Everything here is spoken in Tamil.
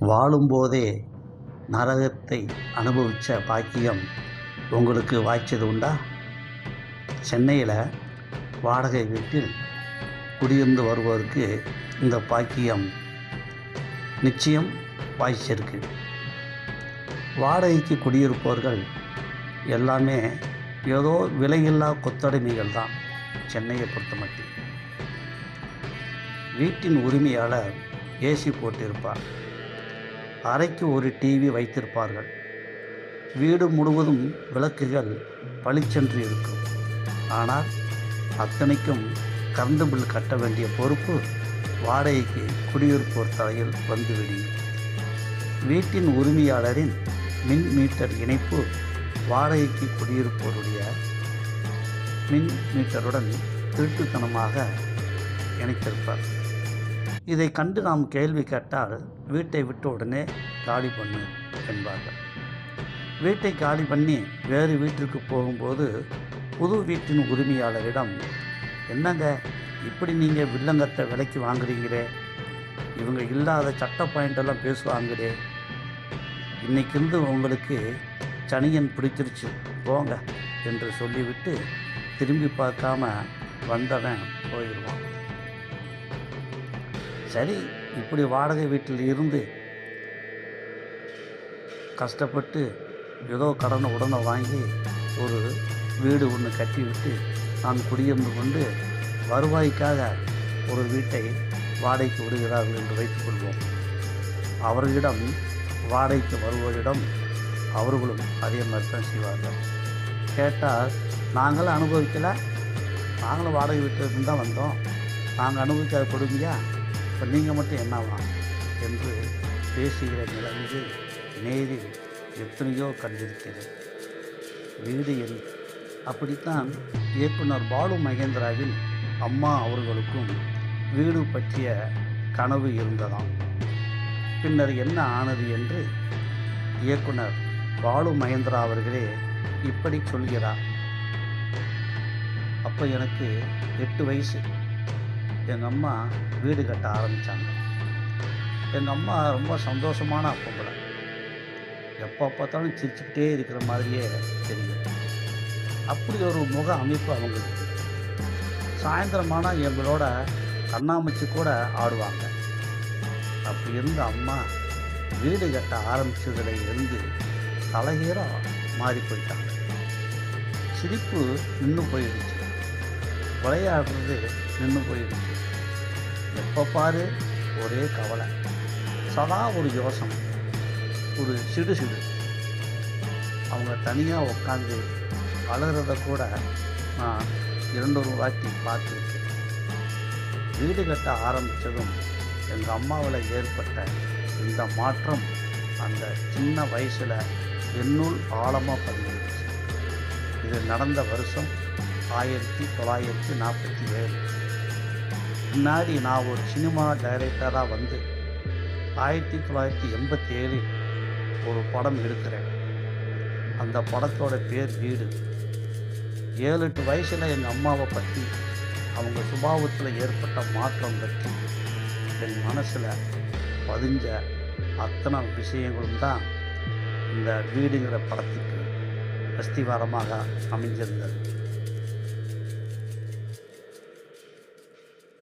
வாழும்போதே நரகத்தை அனுபவித்த பாக்கியம் உங்களுக்கு வாய்ச்சது உண்டா? சென்னையில் வாடகை வீட்டில் குடியிருந்து வருவோருக்கு இந்த பாக்கியம் நிச்சயம் வாய்ச்சிருக்கு. வாடகைக்கு குடியிருப்பவர்கள் எல்லாமே ஏதோ விலையில்லா கொத்தடிமைகள் தான் சென்னையை பொறுத்த மட்டும் வீட்டின் உரிமையாளர் ஏசி போட்டிருப்பார். அறைக்கு ஒரு டிவி வைத்திருப்பார்கள். வீடு முழுவதும் விளக்குகள் பளிச்சென்று இருக்கும். ஆனால் அத்தனைக்கும் கரண்ட் பில் கட்ட வேண்டிய பொறுப்பு வாடகைக்கு குடியிருப்போர் தலையில் வந்துவிடும். வீட்டின் உரிமையாளரின் மின் மீட்டர் இணைப்பு வாடகைக்கு குடியிருப்போருடைய மின் மீட்டருடன் திருட்டுத்தனமாக இணைத்திருப்பார். இதை கண்டு நாம் கேள்வி கேட்டால் வீட்டை விட்ட உடனே காலி பண்ணு என்பார்கள். வீட்டை காலி பண்ணி வேறு வீட்டிற்கு போகும்போது புது வீட்டின் உரிமையாளரிடம் என்னங்க இப்படி நீங்கள் வில்லங்கத்தை விலைக்கு வாங்குறீங்களே? இவங்க இல்லாத சட்ட பாயிண்டெல்லாம் பேசுவாங்களே? இன்னைக்கிருந்து உங்களுக்கு சனியன் பிடிச்சிருச்சு போங்க என்று சொல்லிவிட்டு திரும்பி பார்க்காம வந்தவன் போயிடுவான் சரி இப்படி வாடகை வீட்டில் இருந்து கஷ்டப்பட்டு ஏதோ கடனை உடனே வாங்கி ஒரு வீடு ஒன்று கட்டி விட்டு நான் குடியிருந்து கொண்டு வருவாய்க்காக ஒரு வீட்டை வாடகைக்கு விடுகிறார்கள் என்று வைத்துக்கொள்வோம் அவர்களிடம் வாடகைக்கு வருவோரிடம் அவர்களும் அதே மாதிரி தான் செய்வார்கள். கேட்டால் நாங்களும் அனுபவிக்கலை. நாங்களும் வாடகை வீட்டிலிருந்து தான் வந்தோம். நாங்கள் அனுபவிக்காத கொடுங்கயா இப்போ நீங்கள் மட்டும் என்னவா என்று பேசுகிற நிலைமையை நேரில் எத்தனையோ கண்டிருக்கிறது. வீடு என் அப்படித்தான் இயக்குனர் பாலு மகேந்திராவின் அம்மா அவர்களுக்கும் வீடு பற்றிய கனவு இருந்ததாம். பின்னர் என்ன ஆனது என்று இயக்குனர் பாலு மகேந்திரா அவர்களே இப்படி சொல்கிறார். அப்போ எனக்கு எட்டு வயசு. எங்கள் அம்மா வீடு கட்ட ஆரம்பித்தாங்க எங்கள் அம்மா ரொம்ப சந்தோஷமான பொம்பளை எப்போ பார்த்தாலும் சிரிச்சுக்கிட்டே இருக்கிற மாதிரியே தெரியும். அப்படி ஒரு முக அமைப்பு அவங்களுக்கு. சாயந்தரமானால் எங்களோட கண்ணாமூச்சி கூட ஆடுவாங்க. அப்படி இருந்த அம்மா வீடு கட்ட ஆரம்பித்ததில் இருந்து தலைகீரம் மாறி போயிட்டாங்க. சிரிப்பு நின்று போயிடுச்சு. விளையாடுறது நின்று போயிடுச்சு எப்போ பாரு? ஒரே கவலை. சதா ஒரு யோசனை. ஒரு சிடு சிடு. அவங்க தனியாக உட்காந்து அழுகிறத கூட நான் இரண்டொரு வாட்டி பார்த்துருக்கேன். வீடு கட்ட ஆரம்பித்ததும் எங்கள் அம்மாவில் ஏற்பட்ட இந்த மாற்றம் அந்த சின்ன வயசில் என்னுள் ஆழமாக பதிஞ்சிருச்சு. இது நடந்த வருஷம் ஆயிரத்தி தொள்ளாயிரத்தி நாற்பத்தி ஏழு. முன்னாடி நான் ஒரு சினிமா டைரக்டராக வந்து ஆயிரத்தி தொள்ளாயிரத்தி எண்பத்தி ஏழில் ஒரு படம் எடுக்கிறேன். அந்த படத்தோட பேர் வீடு. ஏழு எட்டு வயசில் எங்கள் அம்மாவை பற்றி அவங்க சுபாவத்தில் ஏற்பட்ட மாற்றம் பற்றி என் மனசில் பதிஞ்ச அத்தனை விஷயங்களும் தான் இந்த வீடுங்கிற படத்துக்கு அஸ்திவாரமாக அமைஞ்சிருந்தது.